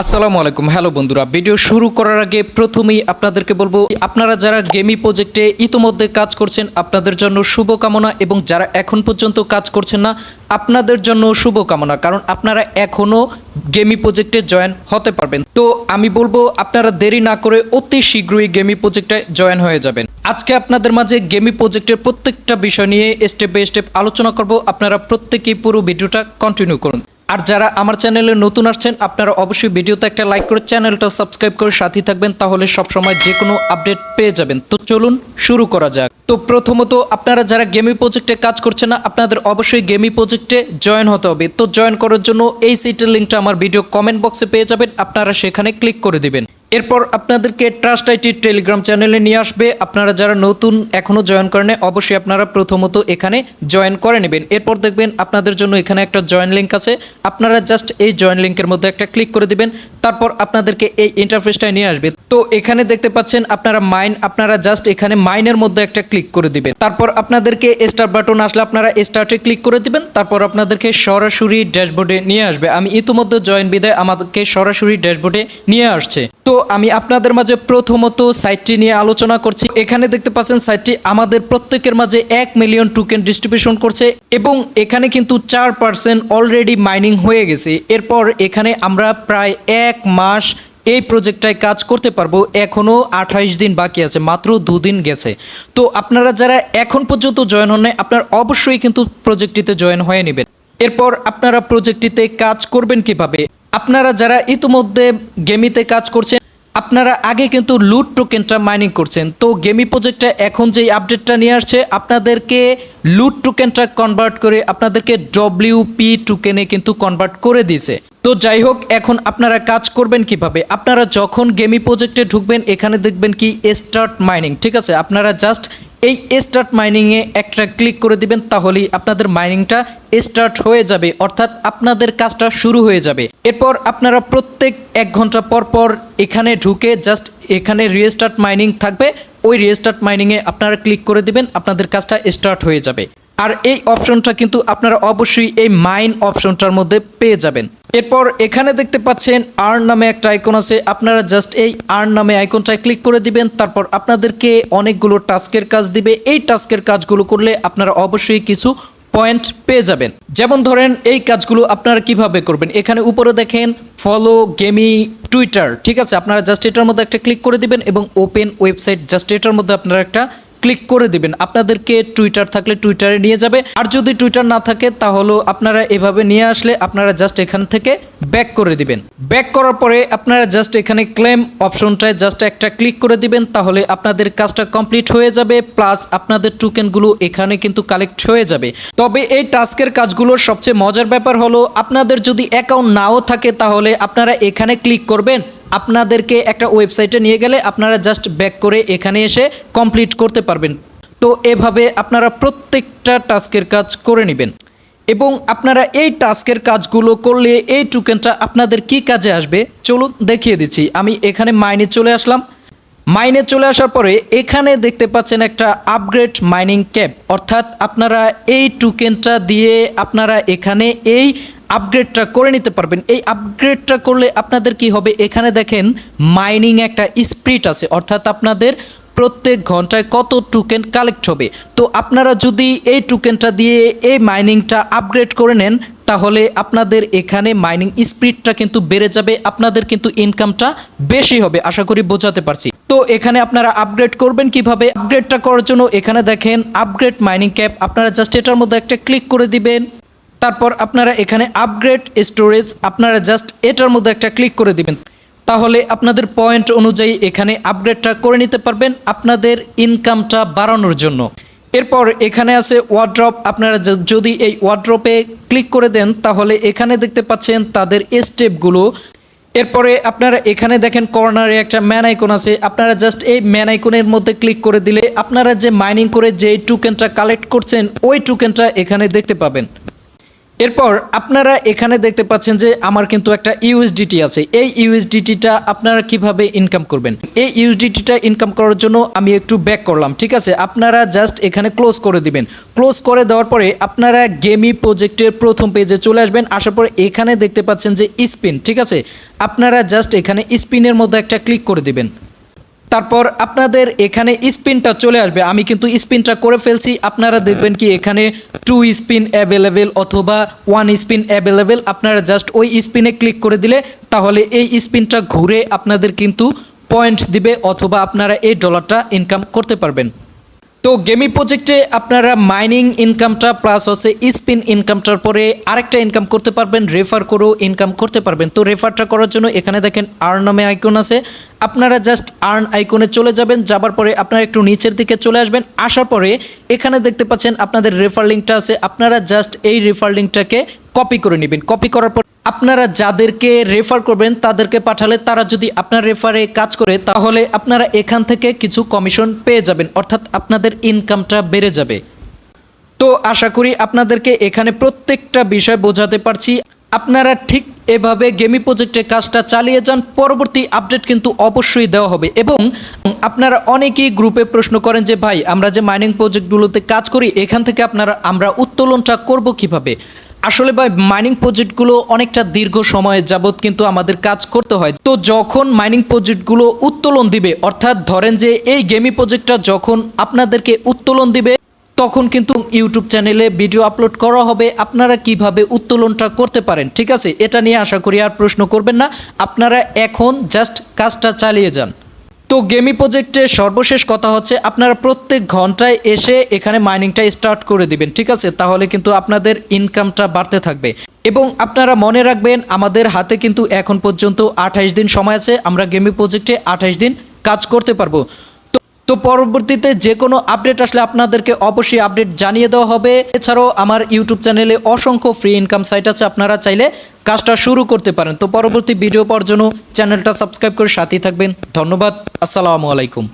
আসসালামু আলাইকুম। হ্যালো বন্ধুরা, ভিডিও শুরু করার আগে প্রথমেই আপনাদেরকে বলব, আপনারা যারা গেমি প্রজেক্টে ইতোমধ্যে কাজ করছেন, আপনাদের জন্য শুভকামনা এবং যারা এখন পর্যন্ত কাজ করছেন না, আপনাদের জন্য শুভকামনা, কারণ আপনারা এখনও গেমি প্রজেক্টে জয়েন হতে পারবেন। তো আমি বলব, আপনারা দেরি না করে অতি শীঘ্রই গেমি প্রজেক্টে জয়েন হয়ে যাবেন। আজকে আপনাদের মাঝে গেমি প্রজেক্টের প্রত্যেকটা বিষয় নিয়ে স্টেপ বাই স্টেপ আলোচনা করব। আপনারা প্রত্যেকেই পুরো ভিডিওটা কন্টিনিউ করুন। আর যারা আমার চ্যানেলে নতুন আসছেন, আপনারা অবশ্যই ভিডিওতে একটা লাইক করে চ্যানেলটা সাবস্ক্রাইব করে সাথে থাকবেন, তাহলে সবসময় যে কোনো আপডেট পেয়ে যাবেন। তো চলুন শুরু করা যাক। তো প্রথমত আপনারা যারা গেমি প্রজেক্টে কাজ করছেন না, আপনাদের অবশ্যই গেমি প্রজেক্টে জয়েন হতে হবে। তো জয়েন করার জন্য এই সাইটের লিঙ্কটা আমার ভিডিও কমেন্ট বক্সে পেয়ে যাবেন, আপনারা সেখানে ক্লিক করে দিবেন। এরপর আপনাদেরকে ট্রাস্ট আইটি টেলিগ্রাম চ্যানেলে নিয়ে আসবে। আপনারা যারা নতুন এখনও জয়েন করেন অবশ্যই আপনারা প্রথমত এখানে জয়েন করে নেবেন। এরপর দেখবেন আপনাদের জন্য এখানে একটা জয়েন লিঙ্ক আছে। আপনারা জাস্ট এই জয়েন লিঙ্কের মধ্যে একটা ক্লিক করে দিবেন। তারপর আপনাদেরকে এই ইন্টারফেসটায় নিয়ে আসবে। তো এখানে দেখতে পাচ্ছেন আপনারা মাইন আপনারা জাস্ট এখানে মাইনের মধ্যে একটা ক্লিক করে দিবেন। তারপর আপনাদেরকে স্টার বাটন আসলে আপনারা স্টার্টে ক্লিক করে দিবেন। তারপর আপনাদেরকে সরাসরি ড্যাশবোর্ডে নিয়ে আসবে। আমি ইতিমধ্যে জয়েন বিদায় আমাদেরকে সরাসরি ড্যাশবোর্ডে নিয়ে আসছে। তো আমি আপনাদের মাঝে প্রথমত সাইটটি নিয়ে আলোচনা করছি। এখানে দেখতে পাচ্ছেন সাইটটি আমাদের প্রত্যেকের মাঝে এক মিলিয়ন টোকেন ডিস্ট্রিবিউশন করছে এবং এখানে কিন্তু চার পার্সেন্ট অলরেডি মাইনিং হয়ে গেছে। এরপর এখানে আমরা প্রায় এক মাস এই প্রজেক্টটায় কাজ করতে পারব। এখনও আঠাইশ দিন বাকি আছে, মাত্র দুদিন গেছে। তো আপনারা যারা এখন পর্যন্ত জয়েন হন আপনারা অবশ্যই কিন্তু প্রজেক্টটিতে জয়েন হয়ে নেবেন। এরপর আপনারা প্রজেক্টটিতে কাজ করবেন কীভাবে? আপনারা যারা ইতিমধ্যে গেমিতে কাজ করছেন আপনারা আগে কিন্তু লুট টোকেনটা মাইনিং করছেন। তো গেমি প্রজেক্টটা এখন যে আপডেটটা নিয়ে আসছে, আপনাদেরকে লুট টোকেনটা কনভার্ট করে আপনাদেরকে ডব্লিউ পি টোকেনে কিন্তু কনভার্ট করে দিছে তো যাই হোক, এখন আপনারা কাজ করবেন কীভাবে? আপনারা যখন গেমি প্রজেক্টে ঢুকবেন, এখানে দেখবেন কি স্টার্ট মাইনিং ঠিক আছে? আপনারা জাস্ট এই স্টার্ট মাইনিংয়ে একটা ক্লিক করে দিবেন, তাহলেই আপনাদের মাইনিংটা স্টার্ট হয়ে যাবে, অর্থাৎ আপনাদের কাজটা শুরু হয়ে যাবে। এরপর আপনারা প্রত্যেক এক ঘণ্টা পর পর এখানে ঢুকে জাস্ট এখানে রিস্টার্ট মাইনিং থাকবে, ওই রিস্টার্ট মাইনিংয়ে আপনারা ক্লিক করে দিবেন, আপনাদের কাজটা স্টার্ট হয়ে যাবে। আর এই অপশনটা কিন্তু আপনারা অবশ্যই এই মাইন অপশনটার মধ্যে পেয়ে যাবেন। এরপর এখানে দেখতে পাচ্ছেন আর্ন নামে একটা আইকন আছে। আপনারা জাস্ট এই আর্ন নামে আইকনটায় ক্লিক করে দিবেন, তারপর আপনাদেরকে অনেকগুলো টাস্কের কাজ দিবে। এই টাস্কের কাজগুলো করলে আপনারা অবশ্যই কিছু পয়েন্ট পেয়ে যাবেন। যেমন ধরেন এই কাজগুলো আপনারা কীভাবে করবেন? এখানে উপরে দেখেন ফলো গেমি টুইটার ঠিক আছে? আপনারা জাস্ট এটার মধ্যে একটা ক্লিক করে দিবেন এবং ওপেন ওয়েবসাইট জাস্ট এটার মধ্যে আপনারা একটা ক্লিক করে দিবেন। আপনাদেরকে টুইটার থাকলে টুইটারে নিয়ে যাবে। আর যদি টুইটার না থাকে, তাহলে আপনারা এভাবে নিয়ে আসলে আপনারা জাস্ট এখান থেকে ব্যাক করে দিবেন। ব্যাক করার পরে আপনারা জাস্ট এখানে ক্লেম অপশনটায় জাস্ট একটা ক্লিক করে দিবেন, তাহলে আপনাদের কাজটা কমপ্লিট হয়ে যাবে প্লাস আপনাদের টোকেনগুলো এখানে কিন্তু কালেক্ট হয়ে যাবে। তবে এই টাস্কের কাজগুলোর সবচেয়ে মজার ব্যাপার হলো, আপনাদের যদি অ্যাকাউন্ট নাও থাকে, তাহলে আপনারা এখানে ক্লিক করবেন। আপনাদেরকে একটা ওয়েবসাইটে নিয়ে গেলে আপনারা জাস্ট ব্যাক করে এখানে এসে কমপ্লিট করতে পারবেন। তো এভাবে আপনারা প্রত্যেকটা টাস্কের কাজ করে নেবেন। এবং আপনারা এই টাস্কের কাজগুলো করলে এই টোকেনটা আপনাদের কি কাজে আসবে? চলুন দেখিয়ে দিচ্ছি। আমি এখানে মাইনে চলে আসলাম। মাইনে চলে আসার পরে এখানে দেখতে পাচ্ছেন একটা আপগ্রেড মাইনিং ক্যাপ অর্থাৎ আপনারা এই টোকেনটা দিয়ে আপনারা এখানে এই আপগ্রেডটা করে নিতে পারবেন। এই আপগ্রেডটা করলে আপনাদের কি হবে? এখানে দেখেন মাইনিং একটা স্প্রিট আছে। অর্থাৎ আপনাদের প্রত্যেক ঘন্টায় কত টোকেন কালেক্ট হবে? তো আপনারা যদি এই টোকেনটা দিয়ে এই মাইনিংটা আপগ্রেড করে নেন, তাহলে আপনাদের এখানে মাইনিং স্পিডটা কিন্তু বেড়ে যাবে। আপনাদের কিন্তু ইনকামটা বেশি হবে। আশা করি বোঝাতে পারছি। তো এখানে আপনারা আপগ্রেড করবেন কীভাবে? আপগ্রেডটা করার জন্য এখানে দেখেন আপগ্রেড মাইনিং ক্যাপ আপনারা জাস্ট এটার মধ্যে একটা ক্লিক করে দিবেন। তারপর আপনারা এখানে আপগ্রেড স্টোরেজ আপনারা জাস্ট এটার মধ্যে একটা ক্লিক করে দিবেন। তাহলে আপনাদের পয়েন্ট অনুযায়ী এখানে আপগ্রেডটা করে নিতে পারবেন আপনাদের ইনকামটা বাড়ানোর জন্য। এরপর এখানে আছে ওয়ার্ড্রপ আপনারা যদি এই ওয়ার্ড্রপে ক্লিক করে দেন, তাহলে এখানে দেখতে পাচ্ছেন তাদের স্টেপগুলো এরপরে আপনারা এখানে দেখেন কর্নারে একটা ম্যান আইকন আছে, আপনারা জাস্ট এই ম্যান আইকনের মধ্যে ক্লিক করে দিলে আপনারা যে মাইনিং করে যে টোকেনটা কালেক্ট করছেন, ওই টোকেনটা এখানে দেখতে পাবেন। এরপর আপনারা এখানে দেখতে পাচ্ছেন যে আমার কিন্তু একটা ইউএসডিটি আছে। এই ইউএসডিটিটা আপনারা কীভাবে ইনকাম করবেন? এই ইউএসডিটিটা ইনকাম করার জন্য আমি একটু ব্যাক করলাম, ঠিক আছে? আপনারা জাস্ট এখানে ক্লোজ করে দিবেন। ক্লোজ করে দেওয়ার পরে আপনারা গেমি প্রজেক্টের প্রথম পেজে চলে আসবেন। আসার পরে এখানে দেখতে পাচ্ছেন যে স্পিন ঠিক আছে? আপনারা জাস্ট এখানে স্পিনের মধ্যে একটা ক্লিক করে দিবেন। তারপর আপনাদের এখানে স্পিনটা চলে আসবে। আমি কিন্তু স্পিনটা করে ফেলছি। আপনারা দেখবেন কি এখানে টু স্পিন অ্যাভেলেবেল অথবা ওয়ান স্পিন অ্যাভেলেবেল আপনারা জাস্ট ওই স্পিনে ক্লিক করে দিলে তাহলে এই স্পিনটা ঘুরে আপনাদের কিন্তু পয়েন্ট দিবে অথবা আপনারা এই ডলারটা ইনকাম করতে পারবেন। তো গেমি প্রজেক্টে আপনারা মাইনিং ইনকামটা প্লাস হচ্ছে স্পিন ইনকামটার পরে আরেকটা ইনকাম করতে পারবেন রেফার করেও ইনকাম করতে পারবেন। তো রেফারটা করার জন্য এখানে দেখেন আর্ন নামে আইকন আছে। আপনারা জাস্ট আর্ন আইকনে চলে যাবেন, যাবার পরে আপনারা একটু নিচের দিকে চলে আসবেন। আসার পরে এখানে দেখতে পাচ্ছেন আপনাদের রেফার লিঙ্কটা আছে। আপনারা জাস্ট এই রেফার লিঙ্কটাকে কপি করে নেবেন। কপি করার পর আপনারা যাদেরকে রেফার করবেন, তাদেরকে পাঠালে তারা যদি আপনার রেফারে কাজ করে, তাহলে আপনারা এখান থেকে কিছু কমিশন পেয়ে যাবেন, অর্থাৎ আপনাদের ইনকামটা বেড়ে যাবে। তো আশা করি আপনাদেরকে এখানে প্রত্যেকটা বিষয় বোঝাতে পারছি। আপনারা ঠিক এভাবে গেমি প্রজেক্টের কাজটা চালিয়ে যান, পরবর্তী আপডেট কিন্তু অবশ্যই দেওয়া হবে এবং আপনারা অনেকেই গ্রুপে প্রশ্ন করেন যে, ভাই, আমরা যে মাইনিং প্রজেক্টগুলোতে কাজ করি, এখান থেকে আপনারা, আমরা উত্তোলনটা করব কীভাবে? আসলে ভাই মাইনিং প্রজেক্টগুলো অনেকটা দীর্ঘ সময় যাবত কিন্তু আমাদের কাজ করতে হয়। তো যখন মাইনিং প্রজেক্টগুলো উত্তোলন দিবে, অর্থাৎ ধরেন যে এই গেমি প্রজেক্টটা যখন আপনাদেরকে উত্তোলন দিবে, তখন কিন্তু ইউটিউব চ্যানেলে ভিডিও আপলোড করা হবে। আপনারা কীভাবে উত্তোলনটা করতে পারেন, ঠিক আছে? এটা নিয়ে আশা করি আর প্রশ্ন করবেন না। আপনারা এখন জাস্ট কাজটা চালিয়ে যান। তো গেমি প্রজেক্টে সর্বশেষ কথা হচ্ছে আপনারা প্রত্যেক ঘন্টায় এসে এখানে মাইনিংটা স্টার্ট করে দিবেন, ঠিক আছে? তাহলে কিন্তু আপনাদের ইনকামটা বাড়তে থাকবে। এবং আপনারা মনে রাখবেন, আমাদের হাতে কিন্তু এখন পর্যন্ত আঠাইশ দিন সময় আছে, আমরা গেমি প্রজেক্টে আঠাইশ দিন কাজ করতে পারব। তো পরবর্তীতে যে কোনো আপডেট আসলে আপনাদেরকে অবশ্যই আপডেট জানিয়ে দেওয়া হবে। এছাড়াও আমার ইউটিউব চ্যানেলে অসংখ্য ফ্রি ইনকাম সাইট আছে, আপনারা চাইলে কাজটা শুরু করতে পারেন। তো পরবর্তী ভিডিও পাওয়ার জন্য চ্যানেলটা সাবস্ক্রাইব করে সাথেই থাকবেন। ধন্যবাদ, আসসালামু আলাইকুম।